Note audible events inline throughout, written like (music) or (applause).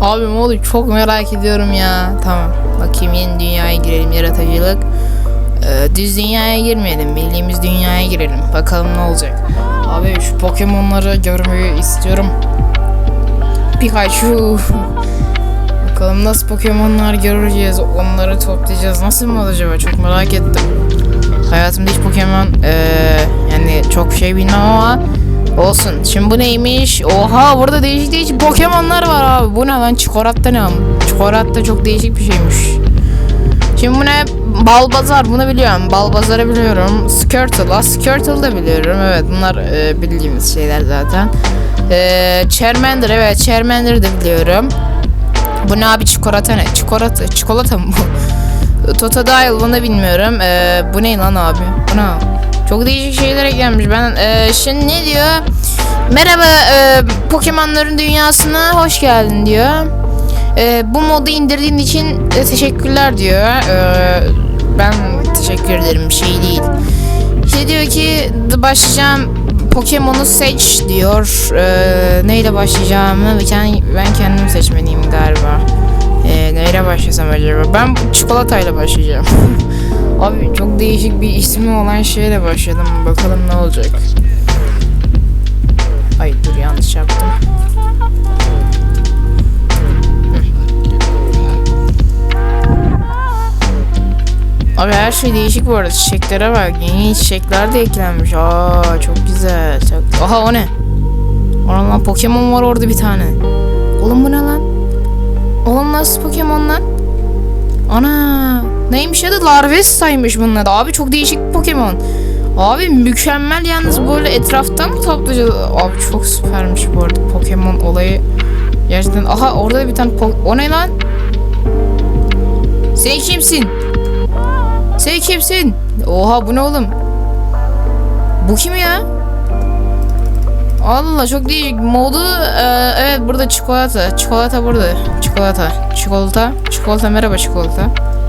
Abi modu çok merak ediyorum ya. Tamam. Bakayım yeni dünyaya girelim yaratıcılık. Ee, düz dünyaya girmeyelim. Bildiğimiz dünyaya girelim. Bakalım ne olacak. Abi şu Pokemon'ları görmeyi istiyorum. Pikachu. (laughs) Bakalım nasıl Pokemon'lar göreceğiz. Onları toplayacağız. Nasıl mı acaba? Çok merak ettim. Hayatımda hiç Pokemon eee, yani çok şey bilmem ama olsun. Şimdi bu neymiş? Oha burada değişik değişik Pokemon'lar var abi. Bu ne lan? Çikolatta ne? Çikolatta çok değişik bir şeymiş. Şimdi bu ne? Balbazar bunu biliyorum. Balbazar'ı biliyorum. Skirtle. Ah Skirtle da biliyorum. Evet bunlar e, bildiğimiz şeyler zaten. E, Charmander evet Charmander'ı da biliyorum. Bu ne abi çikolata ne? Çikolata. Çikolata mı bu? (laughs) Totodile bunu bilmiyorum. E, bu ne lan abi? Bu ne? Çok değişik şeyler eklenmiş. Ben e, şimdi ne diyor? Merhaba e, Pokemon'ların dünyasına hoş geldin diyor. E, bu modu indirdiğin için e, teşekkürler diyor. E, ben teşekkür ederim bir şey değil. İşte diyor ki "D- başlayacağım Pokemon'u seç diyor. E, neyle başlayacağımı ben, ben kendim seçmeliyim galiba. E, neyle başlasam acaba? Ben çikolatayla başlayacağım. (laughs) Abi çok değişik bir ismi olan şeyle başladım. Bakalım ne olacak. Ay dur yanlış yaptım. Abi her şey değişik bu arada. Çiçeklere bak. Yeni çiçekler de eklenmiş. Aa çok güzel. Çok... Aha o ne? Oğlum lan Pokemon var orada bir tane. Oğlum bu ne lan? Oğlum nasıl Pokemon lan? Ana neymiş adı? Larvesta'ymış bunun adı. Abi çok değişik Pokemon. Abi mükemmel yalnız böyle etraftan mı toplayacağız? Abi çok süpermiş bu arada Pokemon olayı. Gerçekten aha orada da bir tane po- O ne lan? Sen kimsin? Sen kimsin? Oha bu ne oğlum? Bu kim ya? Allah çok değişik modu e, evet burada çikolata çikolata burada çikolata çikolata çikolata merhaba çikolata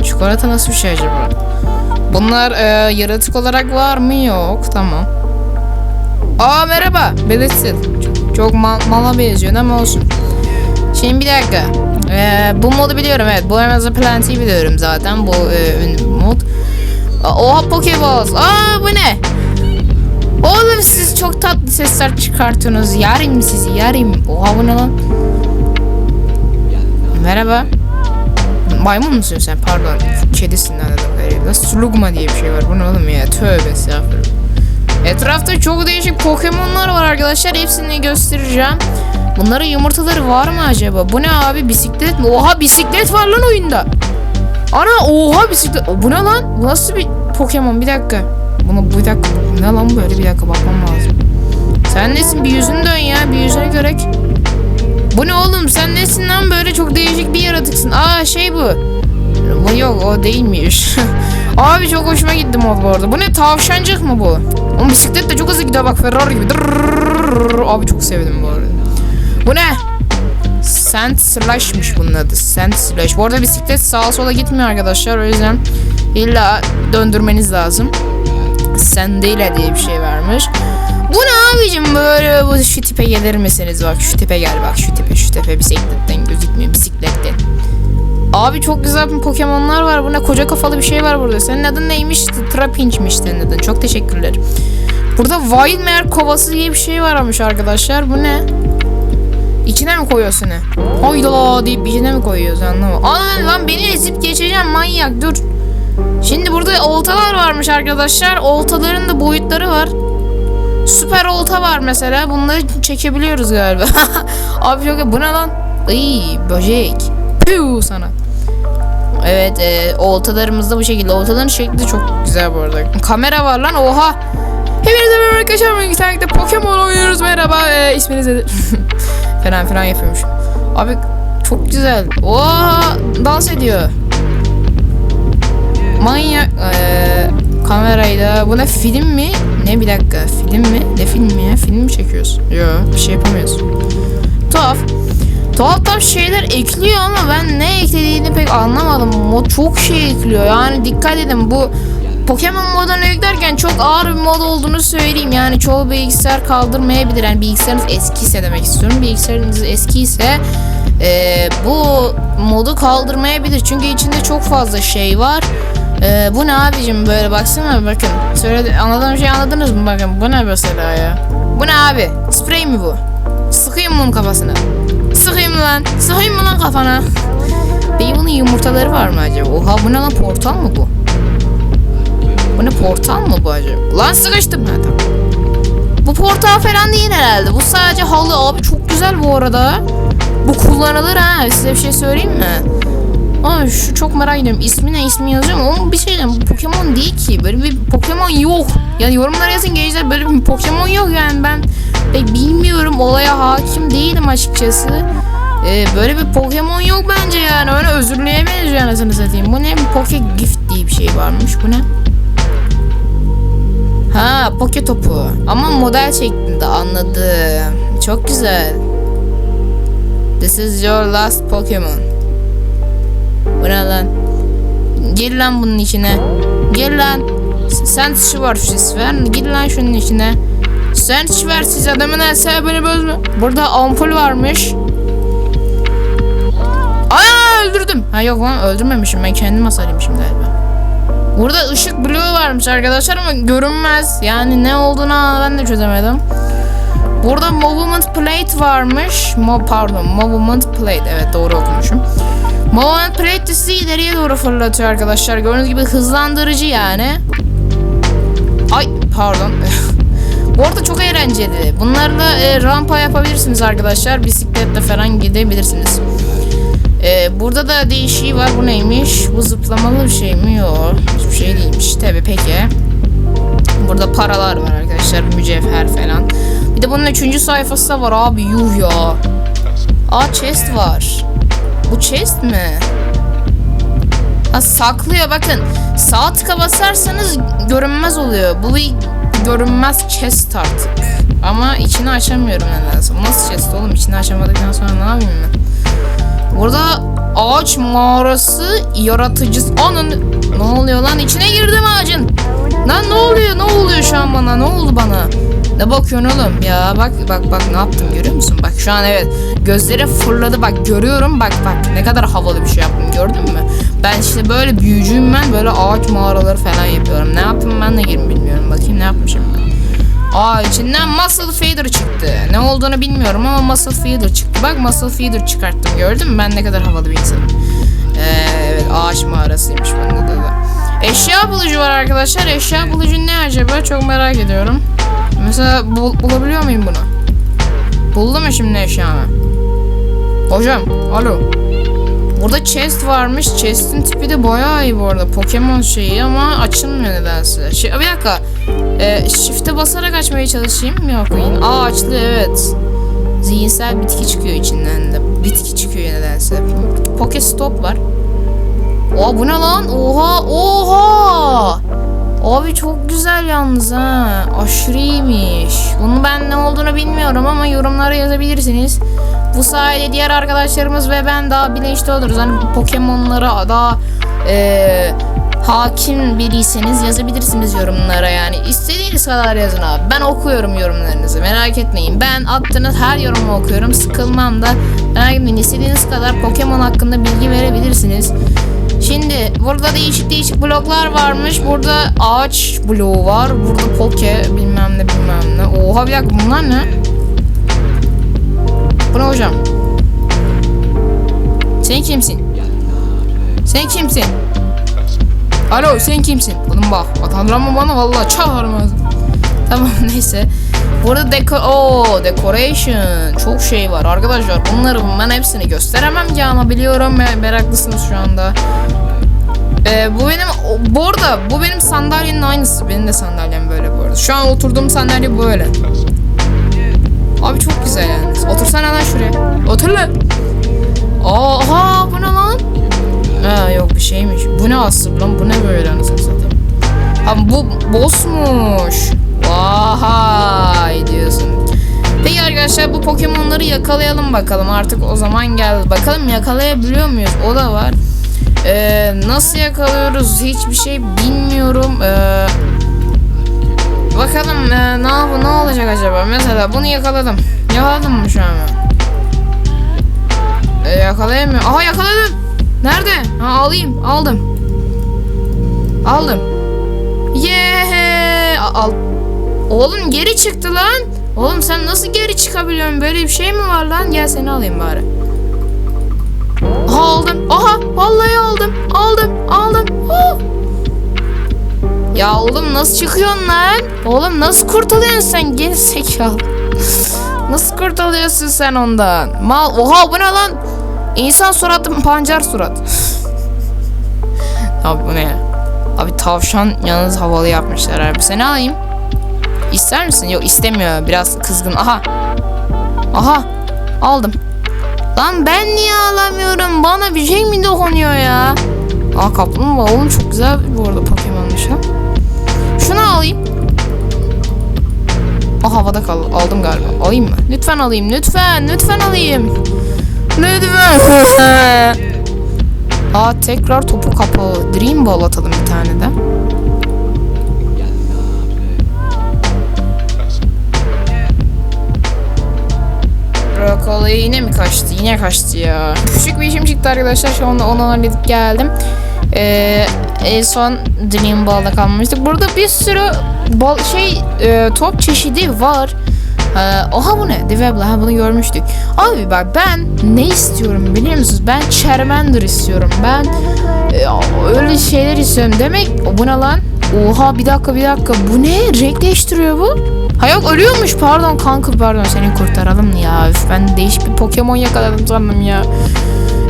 çikolata nasıl bir şey acaba? Bunlar e, yaratık olarak var mı? Yok tamam. Aa merhaba belirsin çok, çok ma- mala benziyor ama olsun? Şimdi bir dakika. E, bu modu biliyorum evet. Bu Amazon Planet'i biliyorum zaten bu e, mod. Oha Pokeball aa bu ne? Oğlum siz çok tatlı sesler çıkartıyorsunuz. Yarim sizi yarim. Oha bu ne lan? Merhaba. Maymun musun sen? Pardon. Kedisin anladığım kadarıyla. Slugma diye bir şey var. Bu ne oğlum ya? Tövbe estağfurullah. Etrafta çok değişik Pokemon'lar var arkadaşlar. Hepsini göstereceğim. Bunların yumurtaları var mı acaba? Bu ne abi? Bisiklet mi? Oha bisiklet var lan oyunda. Ana oha bisiklet. Bu ne lan? Bu nasıl bir Pokemon? Bir dakika. Bunu bir dakika. Ne lan böyle bir dakika bakmam lazım. Sen nesin? Bir yüzünü dön ya. Bir yüzünü görek. Bu ne oğlum? Sen nesin lan böyle çok değişik bir yaratıksın. Aa şey bu. Bu yok o değilmiş. (laughs) Abi çok hoşuma gitti mod bu arada. Bu ne tavşancık mı bu? Oğlum bisiklet de çok hızlı gidiyor bak Ferrari gibi. Abi çok sevdim bu arada. Bu ne? Sand Slash'mış bunun adı. Sand Slash. Bu arada bisiklet sağa sola gitmiyor arkadaşlar. O yüzden illa döndürmeniz lazım. Sendile diye bir şey vermiş. Bu ne abicim böyle bu şu tipe gelir misiniz? Bak şu tipe gel bak şu tipe şu tipe bisikletten gözükmüyor bisikletten. Abi çok güzel bir Pokemon'lar var. Bu ne koca kafalı bir şey var burada. Senin adın neymiş? Trapinch'miş senin adın. Çok teşekkürler. Burada Wildmare kovası diye bir şey varmış arkadaşlar. Bu ne? İçine mi koyuyorsun ne? Hayda deyip içine mi koyuyorsun anlamadım. Ana lan beni ezip geçeceğim manyak dur. Şimdi burada oltalar varmış arkadaşlar. Oltaların da boyutları var. Süper olta var mesela. Bunları çekebiliyoruz galiba. (laughs) Abi çok bu ne lan? Iy böcek. Piu sana. Evet e, oltalarımız da bu şekilde. Oltaların şekli çok güzel bu arada. Kamera var lan oha. Hepinize merhaba arkadaşlar. Bugün internette Pokemon oynuyoruz. Merhaba. E, isminiz nedir? (laughs) falan falan yapıyormuş. Abi çok güzel. Oha dans ediyor. Manyak eee kamerayla bu ne film mi? Ne bir dakika film mi? Ne filmi ya? Film mi çekiyorsun? Yok bir şey yapamıyorsun. Tuhaf. Tuhaf tuhaf şeyler ekliyor ama ben ne eklediğini pek anlamadım. O çok şey ekliyor. Yani dikkat edin bu Pokemon modunu yüklerken çok ağır bir mod olduğunu söyleyeyim. Yani çoğu bilgisayar kaldırmayabilir. Yani bilgisayarınız eskiyse demek istiyorum. Bilgisayarınız eskiyse Ee, bu modu kaldırmayabilir çünkü içinde çok fazla şey var. Ee, bu ne abicim böyle baksana bakın. Söyledi, anladığım şeyi anladınız mı bakın bu ne mesela ya? Bu ne abi? Sprey mi bu? Sıkayım bunun kafasına? Sıkayım lan? Sıkayım mı lan kafana? Peki bunun yumurtaları var mı acaba? Oha bu ne lan portal mı bu? Bu ne portal mı bu acaba? Lan sıkıştım ha tamam. Bu portal falan değil herhalde. Bu sadece halı. Abi çok güzel bu arada. Bu kullanılır ha. Size bir şey söyleyeyim mi? Aa şu çok merak ediyorum. İsmi ne? İsmi yazıyor mu? Ama bir şey diyeyim. Pokemon değil ki. Böyle bir Pokemon yok. Yani yorumlara yazın gençler. Böyle bir Pokemon yok yani. Ben pek bilmiyorum. Olaya hakim değilim açıkçası. Ee, böyle bir Pokemon yok bence yani. Öyle özürlüğe benziyor anasını satayım. Bu ne? Poke Gift diye bir şey varmış. Bu ne? Ha poke topu. Ama model şeklinde anladım. Çok güzel. This is your last Pokemon. Bu ne lan? Gir lan bunun içine. Gir lan. Sen Schwarzschiss ver. Gir lan şunun içine. Sen Schwarzschiss adamın hesabını bozma. Burada ampul varmış. Aa öldürdüm. Ha yok lan öldürmemişim. Ben kendim hasarıymışım galiba. Burada ışık bloğu varmış arkadaşlar ama görünmez. Yani ne olduğunu ben de çözemedim. Burada movement plate varmış. Mo pardon, movement plate. Evet doğru okumuşum. De sizi ileriye doğru fırlatıyor arkadaşlar. Gördüğünüz gibi hızlandırıcı yani. Ay pardon. (laughs) Bu arada çok eğlenceli. Bunlarla e, rampa yapabilirsiniz arkadaşlar. Bisikletle falan gidebilirsiniz. Ee, burada da değişiği var. Bu neymiş? Bu zıplamalı bir şey mi? Yok. Hiçbir şey değilmiş. Tabii peki. Burada paralar var arkadaşlar. Mücevher falan. Bir de bunun üçüncü sayfası da var abi. Yuh ya. Aa chest var. Bu chest mi? Ha saklıyor bakın. Sağ tıka basarsanız görünmez oluyor. Bu bir görünmez chest artık. Ama içini açamıyorum nedense. Nasıl chest oğlum? İçini açamadıktan sonra ne yapayım ben? Burada ağaç mağarası yaratıcısı. Anın ne oluyor lan? İçine girdim ağacın. Lan ne oluyor? Ne oluyor şu an bana? Ne oldu bana? Ne bakıyorsun oğlum? Ya bak bak bak ne yaptım görüyor musun? Bak şu an evet gözleri fırladı bak görüyorum bak bak ne kadar havalı bir şey yaptım gördün mü? Ben işte böyle büyücüyüm ben böyle ağaç mağaraları falan yapıyorum. Ne yaptım ben de girdim bilmiyorum. Bakayım ne yapmışım ben. Aa içinden Muscle Feeder çıktı. Ne olduğunu bilmiyorum ama Muscle Feeder çıktı. Bak Muscle Feeder çıkarttım gördün mü? Ben ne kadar havalı bir insanım. Ee, evet ağaç mağarasıymış bunda da. da. Eşya bulucu var arkadaşlar. Eşya bulucu ne acaba? Çok merak ediyorum. Mesela bul- bulabiliyor muyum bunu? Buldum mu şimdi eşyamı? Hocam, alo. Burada chest varmış. Chest'in tipi de bayağı iyi bu arada. Pokemon şeyi ama açılmıyor nedense. Şey, bir dakika. Ee, shift'e basarak açmaya çalışayım. Yok. Aa açtı evet. Zihinsel bitki çıkıyor içinden de. Bitki çıkıyor nedense. Poke stop var. Oha bu ne lan? Oha oha. Abi çok güzel yalnız ha. Aşırı iyiymiş. Bunu ben ne olduğunu bilmiyorum ama yorumlara yazabilirsiniz. Bu sayede diğer arkadaşlarımız ve ben daha bilinçli oluruz. Hani Pokemon'lara daha eee hakim biriyseniz yazabilirsiniz yorumlara yani. İstediğiniz kadar yazın abi. Ben okuyorum yorumlarınızı. Merak etmeyin. Ben attığınız her yorumu okuyorum. Sıkılmam da. Merak etmeyin. İstediğiniz kadar Pokemon hakkında bilgi verebilirsiniz. Şimdi burada değişik değişik bloklar varmış. Burada ağaç bloğu var. Burada poke bilmem ne bilmem ne. Oha bir dakika bunlar ne? Bu ne hocam? Sen kimsin? Sen kimsin? Alo sen kimsin? Oğlum bak atandıranma bana vallahi çağırırım ağzını. Tamam (laughs) neyse. Burada deko o decoration çok şey var arkadaşlar. Bunları ben hepsini gösteremem ki ama biliyorum me- meraklısınız şu anda. Ee, bu benim bu arada bu benim sandalyenin aynısı. Benim de sandalyem böyle bu arada. Şu an oturduğum sandalye böyle. Abi çok güzel yani. Otursana lan şuraya. Otur lan. Oha bu ne lan? Ha yok bir şeymiş. Bu ne asıl lan? Bu ne böyle anasını satayım. Ha bu bossmuş. Vay diyorsun. Peki arkadaşlar bu Pokemon'ları yakalayalım bakalım. Artık o zaman geldi. Bakalım yakalayabiliyor muyuz? O da var. Ee, nasıl yakalıyoruz? Hiçbir şey bilmiyorum. Ee, bakalım ee, ne yap ne olacak acaba? Mesela bunu yakaladım. Yakaladım mı şu an? Ee, Yakalayamıyor. Aha yakaladım. Nerede? Ha, alayım. Aldım. Aldım. Yeah! Al. Oğlum geri çıktı lan. Oğlum sen nasıl geri çıkabiliyorsun? Böyle bir şey mi var lan? Gel seni alayım bari. Aha aldım. Aha vallahi aldım. Aldım. Aldım. Oh. Ya oğlum nasıl çıkıyorsun lan? Oğlum nasıl kurtuluyorsun sen? Geri zekalı. (laughs) nasıl kurtuluyorsun sen ondan? Mal. Oha bu ne lan? İnsan suratı pancar surat. (laughs) Abi bu ne? Abi tavşan yalnız havalı yapmışlar abi. Seni alayım. İster misin? Yok istemiyor. Biraz kızgın. Aha. Aha. Aldım. Lan ben niye alamıyorum? Bana bir şey mi dokunuyor ya? Aa kaplumbağa oğlum çok güzel bu arada Pokemon'muş ha. Şunu alayım. Aa havada kaldı. Aldım galiba. Alayım mı? Lütfen alayım. Lütfen. Lütfen alayım. Lütfen. (laughs) Aa tekrar topu kapalı. Dream Ball atalım bir tane de. Brokoli yine mi kaçtı? Yine kaçtı ya. Küçük bir işim çıktı arkadaşlar. Şu anda onu halledip geldim. Ee, en son Dream Ball'da kalmıştık. Burada bir sürü bal şey e, top çeşidi var. Ee, oha bu ne? Divabla ha bunu görmüştük. Abi bak ben ne istiyorum biliyor musunuz? Ben Charmander istiyorum. Ben e, öyle şeyler istiyorum. Demek bu ne lan? Oha bir dakika bir dakika. Bu ne? Renk değiştiriyor bu. Ha yok ölüyormuş pardon kanka pardon seni kurtaralım ya. Üf, ben değişik bir Pokemon yakaladım sandım ya.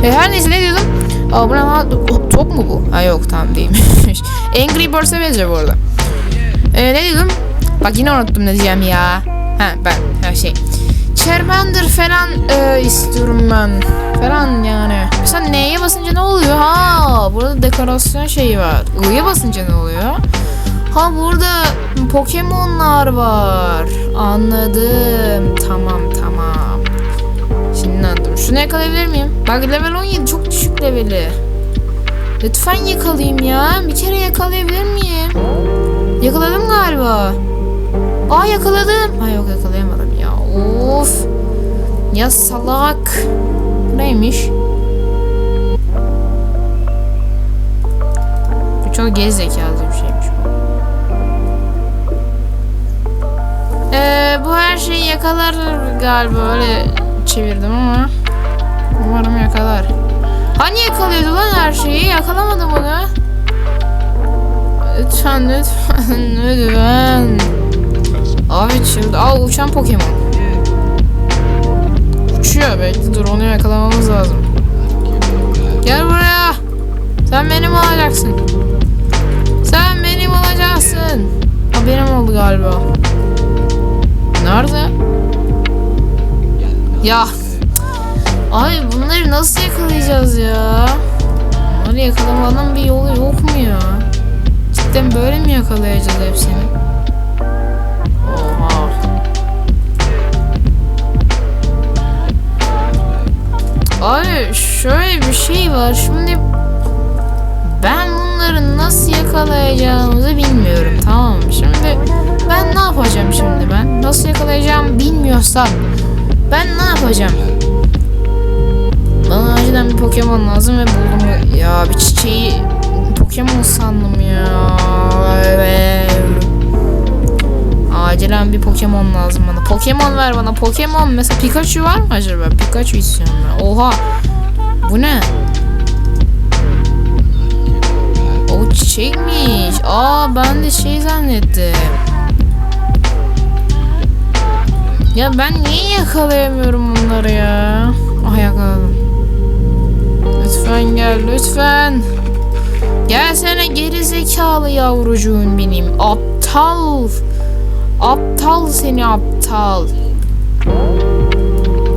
E, her neyse ne diyordum? Aa bu ne lan? Top mu bu? Ha yok tamam değilmiş. (laughs) Angry Birds'e benziyor bu arada. E, ne diyordum? Bak yine unuttum ne diyeceğim ya. Ha ben her şey. Charmander falan e, istiyorum ben. Falan yani. Mesela neye basınca ne oluyor? Ha burada dekorasyon şeyi var. I'ya basınca ne oluyor? Ha burada Pokemon'lar var. Anladım. Tamam tamam. Şimdi anladım. Şunu yakalayabilir miyim? Bak level 17 çok düşük leveli. Lütfen yakalayayım ya. Bir kere yakalayabilir miyim? Yakaladım galiba. Aa yakaladım. Ha yok yakalayamadım ya. Of. Ya salak. Neymiş? Bu çok geri Ee, bu her şeyi yakalar galiba öyle çevirdim ama umarım yakalar. Hani yakalıyordu lan her şeyi? Yakalamadım onu. Lütfen lütfen (laughs) lütfen. Abi çıldı. Al uçan Pokemon. Uçuyor bekle dur onu yakalamamız lazım. Gel buraya. Sen benim olacaksın. Sen benim olacaksın. Ha benim oldu galiba. Nerede? Ya. Ay bunları nasıl yakalayacağız ya? Bunları yakalamanın bir yolu yok mu ya? Cidden böyle mi yakalayacağız hepsini? Oha. Abi şöyle bir şey var. Şimdi ben bunları nasıl yakalayacağımızı bilmiyorum tamam mı? Şimdi ben ne yapacağım şimdi ben? Nasıl yakalayacağımı bilmiyorsam ben ne yapacağım? Bana acilen bir Pokemon lazım ve buldum. Ya bir çiçeği Pokemon sandım ya. Acilen bir Pokemon lazım bana. Pokemon ver bana. Pokemon mesela Pikachu var mı acaba? Pikachu istiyorum ben. Oha. Bu ne? Çiçekmiş. Aa ben de şey zannettim. Ya ben niye yakalayamıyorum bunları ya? Ah yakaladım. Lütfen gel lütfen. Gelsene geri zekalı yavrucuğum benim. Aptal. Aptal seni aptal.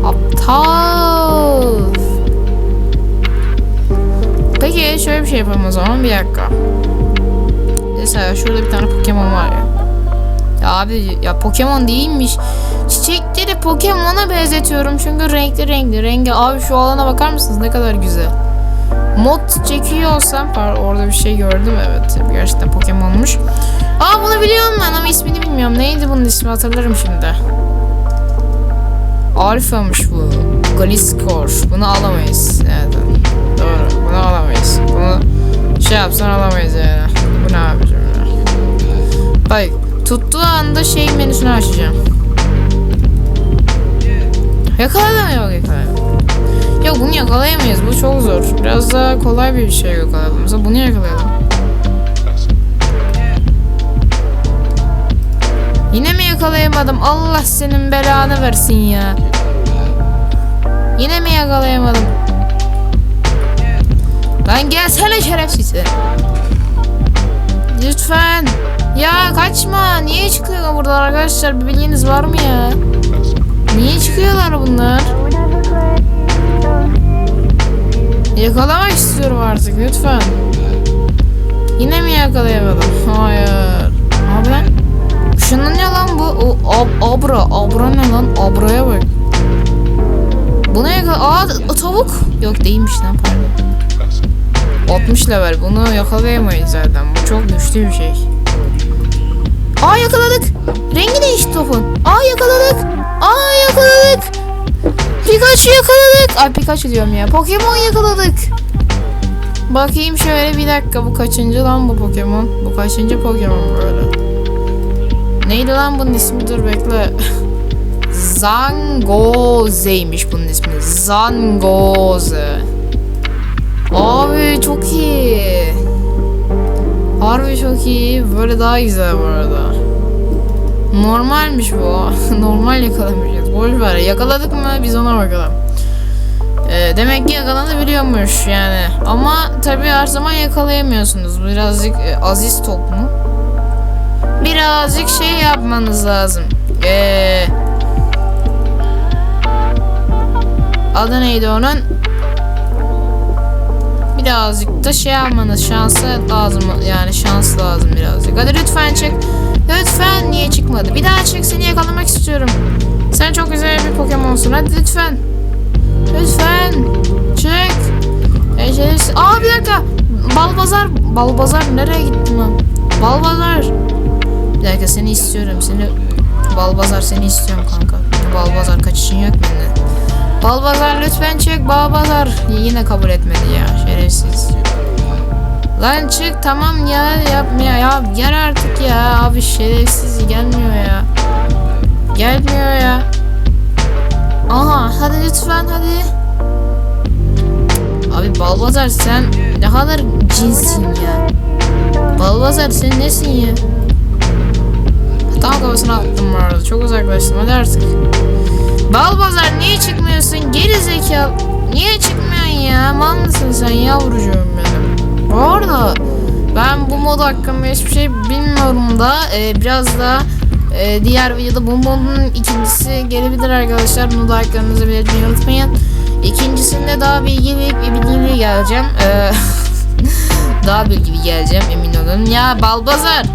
Aptal. Peki şöyle bir şey yapalım o zaman bir dakika. Mesela şurada bir tane Pokemon var ya. Ya abi ya Pokemon değilmiş. Çiçekleri Pokemon'a benzetiyorum çünkü renkli renkli. Rengi abi şu alana bakar mısınız ne kadar güzel. Mod çekiyor olsam orada bir şey gördüm evet gerçekten Pokemon'muş. Aa bunu biliyorum ben ama ismini bilmiyorum. Neydi bunun ismi hatırlarım şimdi. Alfa'mış bu. Gliscor. Bunu alamayız. Evet. Bunu alamayız. Bunu şey yapsan alamayız yani. Bu ne yapacağım ya? Bak tuttuğu anda şey menüsünü açacağım. Yakaladı mı? Yok yakaladı. Yok bunu yakalayamayız. Bu çok zor. Biraz daha kolay bir şey yakalayalım. Mesela bunu yakalayalım. Yine mi yakalayamadım? Allah senin belanı versin ya. Yine mi yakalayamadım? Lan gelsene şerefsiz. Lütfen. Ya kaçma. Niye çıkıyor burada arkadaşlar? Bir bilginiz var mı ya? Niye çıkıyorlar bunlar? Yakalamak istiyorum artık lütfen. Yine mi yakalayamadım? Hayır. Abi. Şunun ne lan bu? O ab, abra. Abra ne lan? Abraya bak. Bunu yakala... Aa tavuk. Yok değilmiş lan pardon. 60 level. Bunu yakalayamayız zaten. Bu çok güçlü bir şey. Aa yakaladık. Rengi değişti topun. Aa yakaladık. Aa yakaladık. Pikachu yakaladık. Ay Pikachu diyorum ya. Pokemon yakaladık. Bakayım şöyle bir dakika. Bu kaçıncı lan bu Pokemon? Bu kaçıncı Pokemon böyle? Neydi lan bunun ismi? Dur bekle. (laughs) Zangoze'ymiş bunun ismi. Zangoze. Abi çok iyi. Harbi çok iyi. Böyle daha güzel bu arada. Normalmiş bu. (laughs) Normal yakalamışız. Boş ver. Yakaladık mı biz ona bakalım. Ee, demek ki yakalanabiliyormuş yani. Ama tabii her zaman yakalayamıyorsunuz. Birazcık e, aziz toplum. Birazcık şey yapmanız lazım. Ee, adı neydi onun? Birazcık da şey yapmanız şansı lazım yani şans lazım birazcık. Hadi lütfen çık. Lütfen niye çıkmadı? Bir daha çık seni yakalamak istiyorum. Sen çok güzel bir Pokemon'sun. Hadi lütfen. Lütfen. Çık. Ejderisi. Aa bir dakika. Balbazar. Balbazar nereye gittin lan? Balbazar. Bir dakika seni istiyorum. Seni Balbazar seni istiyorum kanka. Balbazar kaçışın yok benden. Balbazar lütfen çık Balbazar. Yine kabul etmedi ya şerefsiz. Lan çık tamam ya yapmıyor ya gel artık ya abi şerefsiz gelmiyor ya. Gelmiyor ya. Aha hadi lütfen hadi. Abi Balbazar sen ne kadar cinsin ya. Balbazar sen nesin ya? Tam kafasına attım bu arada. Çok uzaklaştım. Hadi artık. Balbazar niye çıkmıyorsun? Geri zekalı. Niye çıkmıyorsun ya? Mal mısın sen yavrucuğum benim? Bu arada ben bu mod hakkında hiçbir şey bilmiyorum da e, biraz da e, diğer videoda bu modun ikincisi gelebilir arkadaşlar. Bunu da haklarınızı belirtmeyi unutmayın. İkincisinde daha bilgili bir bilgili geleceğim. E, (laughs) daha bilgili geleceğim emin olun. Ya Balbazar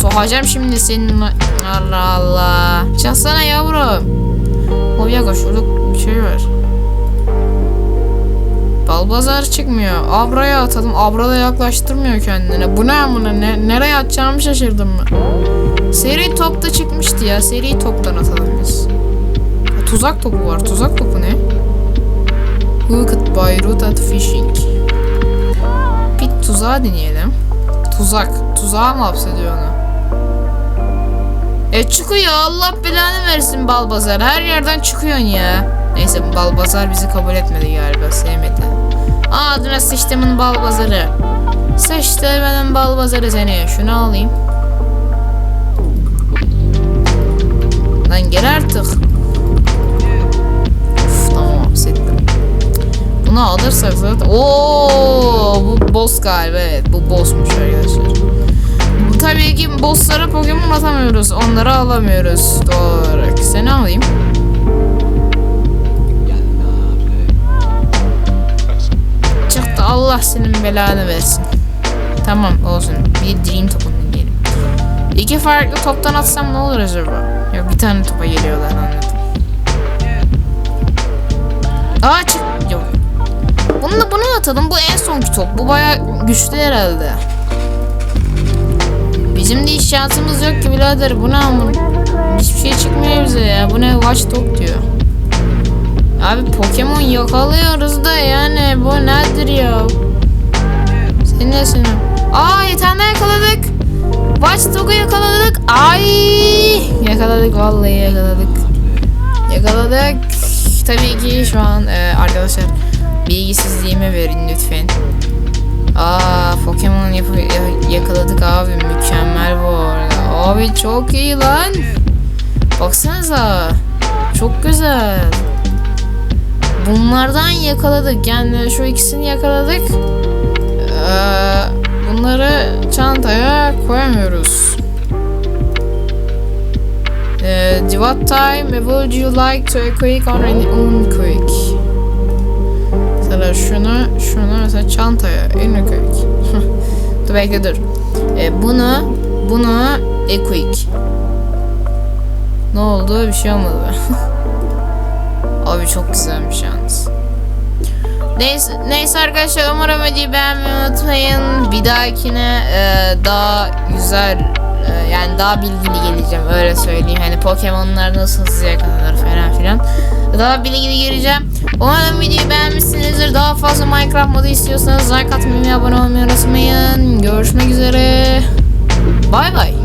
Sohacağım şimdi senin Allah Allah. Çıksana yavrum. Bir dakika şurada bir şey var. Balbazar çıkmıyor. Abra'ya atalım. Abra da yaklaştırmıyor kendine. Bu ne amına? Ne, nereye atacağımı şaşırdım mı? Seri top da çıkmıştı ya. Seri toptan atalım biz. Ha, tuzak topu var. Tuzak topu ne? Hooked by root at fishing. Bir tuzağı deneyelim. Tuzak. Tuzağa mı hapsediyor onu? E çıkıyor Allah belanı versin Balbazar. Her yerden çıkıyorsun ya. Neyse Balbazar bizi kabul etmedi galiba. Sevmedi. Adına sıçtımın Balbazarı. Sıçtı benim Balbazarı seni. Şunu alayım. Lan gel artık. Uf, tamam hapsettim. Bunu alırsak zaten. Oo bu boss galiba. Evet bu bossmuş arkadaşlar. Tabii ki bosslara Pokemon atamıyoruz. Onları alamıyoruz doğal olarak. Seni alayım. Çıktı Allah senin belanı versin. Tamam olsun. Bir Dream topunu diyelim. İki farklı toptan atsam ne olur acaba? Yok bir tane topa geliyorlar anladım. Aa çık. Yok. Bunu da bunu atalım. Bu en sonki top. Bu baya güçlü herhalde. Bizim de hiç şansımız yok ki birader. Bu ne amın? Hiçbir şey çıkmıyor bize ya. Bu ne Watch Dog diyor. Abi Pokemon yakalıyoruz da yani ya. Senin nesini? Aa yeterli yakaladık. Watch Dog'u yakaladık. Ay yakaladık vallahi yakaladık. Yakaladık. Tabii ki şu an e, arkadaşlar bilgisizliğime verin lütfen. Aa Pokemon yakaladık abi mükemmel bu arada. Abi çok iyi lan. Baksanıza. Çok güzel. Bunlardan yakaladık. Yani şu ikisini yakaladık. Ee, bunları çantaya koyamıyoruz. Ee, what time would you like to equip on an unquick? Mesela şunu, şunu mesela çantaya unquick. (laughs) dur bekle dur. Ee, bunu, bunu equip. Ne oldu? Bir şey olmadı. (laughs) Abi çok güzelmiş yalnız. Neyse, neyse arkadaşlar umarım videoyu beğenmeyi unutmayın. Bir dahakine e, daha güzel e, yani daha bilgili geleceğim öyle söyleyeyim. Hani Pokemon'lar nasıl hızlı yakalanır falan filan. Daha bilgili geleceğim. Umarım videoyu beğenmişsinizdir. Daha fazla Minecraft modu istiyorsanız like atmayı abone olmayı unutmayın. Görüşmek üzere. Bay bay.